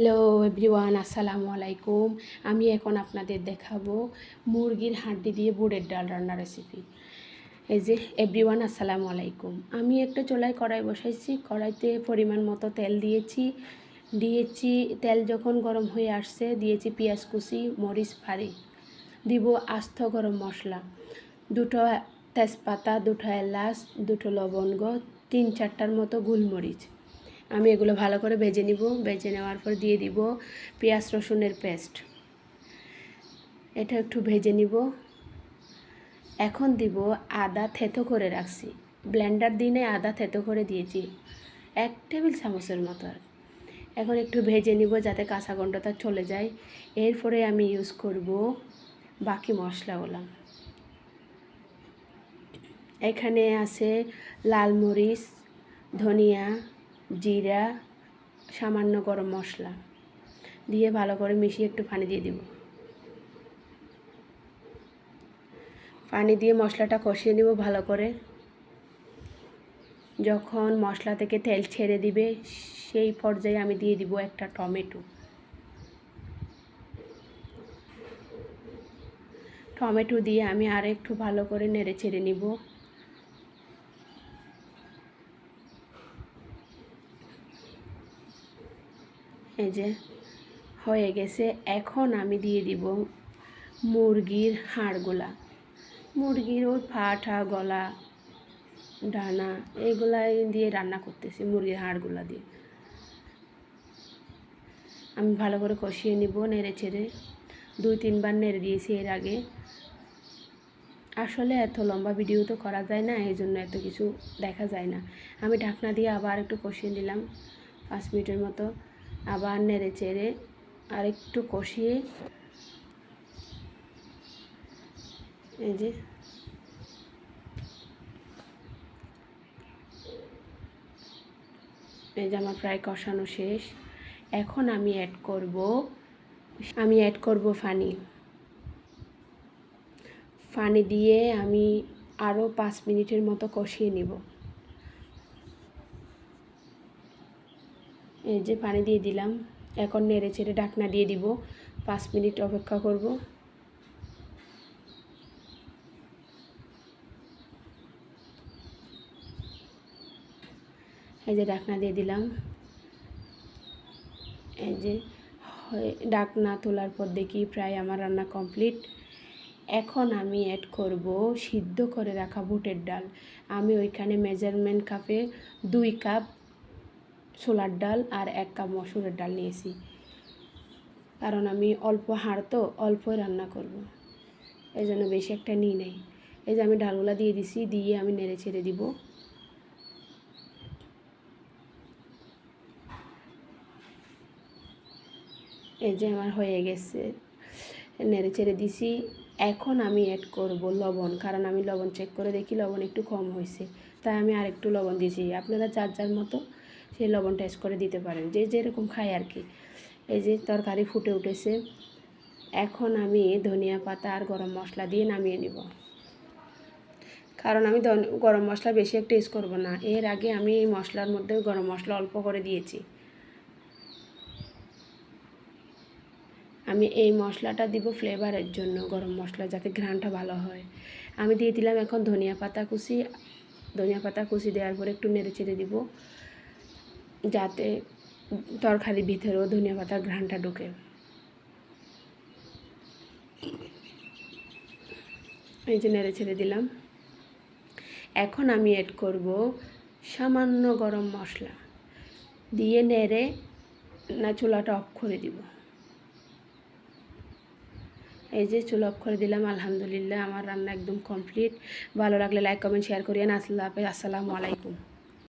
Hello everyone, আসসালামু আলাইকুম। আমি এখন আপনাদের দেখাবো মুরগির হাড্ডি দিয়ে বুড়ের ডাল রান্না রেসিপি এই যে, এভরিওয়ান, আসসালামু আলাইকুম। আমি একটা চোলাই কড়াই বসাইছি, কড়াইতে পরিমাণ মতো তেল দিয়েছি। দিয়েছি, তেল যখন গরম হয়ে আসছে, দিয়েছি পেঁয়াজ কুচি, মরিচ ফাড়ি। দিব আস্ত গরম মশলা। দুটো তেজপাতা, দুটো এলাচ, দুটো লবঙ্গ, তিন চারটার মতো গোলমরিচ। আমি এগুলো ভালো করে ভেজে নিব। ভেজে নেওয়ার পর দিয়ে দিব পেঁয়াজ রসুনের পেস্ট। এটা একটু ভেজে নিব। এখন দিব আদা থেতো করে রাখছি। ব্লেন্ডার দিনে আদা থেতো করে দিয়েছি। এক টেবিল চামচের মতো। আর এখন একটু ভেজে নিব যাতে কাঁচা গন্ডটা চলে যায়। এরপরে আমি ইউজ করব বাকি মশলাগুলো এখানে আছে লাল মরিচ, ধনিয়া জিরা, সামান্য গরম মশলা দিয়ে ভালো করে মিশিয়ে একটু পানি দিয়ে দিব। পানি দিয়ে মশলাটা কষিয়ে নিব ভালো করে। যখন মশলা থেকে তেল ছেড়ে দিবে, সেই পর্যায়ে আমি দিয়ে দিব একটা টমেটো। টমেটো দিয়ে আমি আর একটু ভালো করে নেড়ে ছেড়ে নিব। এই যে, হয়ে গেছে। এখন আমি দিয়ে দিব মুরগির হাড়গুলা। মুরগির ওই ফাটা গলা, ডানা এইগুলাই দিয়ে রান্না করতেছি মুরগির হাড়গুলা দিয়ে। আমি ভালো করে কষিয়ে নিব নেড়ে ছেড়ে দুই তিনবার নেড়ে দিয়েছি এর আগে। আসলে এত লম্বা ভিডিও তো করা যায় না, এই জন্য এত কিছু দেখা যায় না। আমি ঢাকনা দিয়ে আবার একটু কষিয়ে নিলাম পাঁচ মিনিটের মতো। আবার নেড়ে চেড়ে আর একটু কষিয়ে এই যে এই যে আমার প্রায় কষানো শেষ। এখন আমি অ্যাড করব, আমি অ্যাড করব ফানি। ফানি দিয়ে আমি আরও পাঁচ মিনিটের মতো কষিয়ে নিব। এই যে পানি দিয়ে দিলাম, এখন নেড়ে ছেড়ে ডাকনা দিয়ে দিব। পাঁচ মিনিট অপেক্ষা করব। এই যে ডাকনা দিয়ে দিলাম। এই যে ডাকনা তোলার পর দেখি প্রায় আমার রান্না কমপ্লিট। এখন আমি অ্যাড করব সিদ্ধ করে রাখা বুটের ডাল। আমি ওইখানে মেজারমেন্ট কাপে দুই কাপ ছোলার ডাল আর এক কাপ মসুরের ডাল নিয়েছি। কারণ আমি অল্প হাড় তো, অল্পই রান্না করব। এই জন্য বেশি একটা নিই নেই। এই যে আমি ডালগুলা দিয়ে দিছি, দিয়ে আমি নেড়ে ছেড়ে দিব। এই যে আমার হয়ে গেছে। নেড়ে ছেড়ে দিছি। এখন আমি অ্যাড করব লবণ, কারণ আমি লবণ চেক করে দেখি লবণ একটু কম হয়েছে তাই আমি আর একটু লবণ দিয়েছি। আপনারা যার যার মতো সেই লবণ টেস্ট করে দিতে পারেন। যে যেরকম খায় আর কি এই যে তরকারি ফুটে উঠেছে। এখন আমি ধনিয়া পাতা আর গরম মশলা দিয়ে নামিয়ে নিব। কারণ আমি গরম মশলা বেশি একটা ইউজ করব না। এর আগে আমি এই মশলার মধ্যে গরম মশলা অল্প করে দিয়েছি। আমি এই মশলাটা দিব ফ্লেভারের জন্য, গরম মশলা যাতে ঘ্রাণটা ভালো হয়। আমি দিয়ে দিলাম এখন ধনিয়া পাতা কুচি। ধনিয়া পাতা কুচি দেওয়ার পরে একটু নেড়ে চেড়ে দিব। যাতে তরকারির ভিতরেও ধনিয়া পাতার ঘ্রাণটা ঢুকে। এই যে নেড়ে ছেড়ে দিলাম। এখন আমি অ্যাড করব সামান্য গরম মশলা। দিয়ে নেড়ে না চুলাটা অফ করে দিব। এই যে চুলো অফ করে দিলাম, আলহামদুলিল্লাহ, আমার রান্না একদম কমপ্লিট ভালো লাগলে লাইক কমেন্ট শেয়ার করিয়েন। আসল্লাহ আসসালামু আলাইকুম।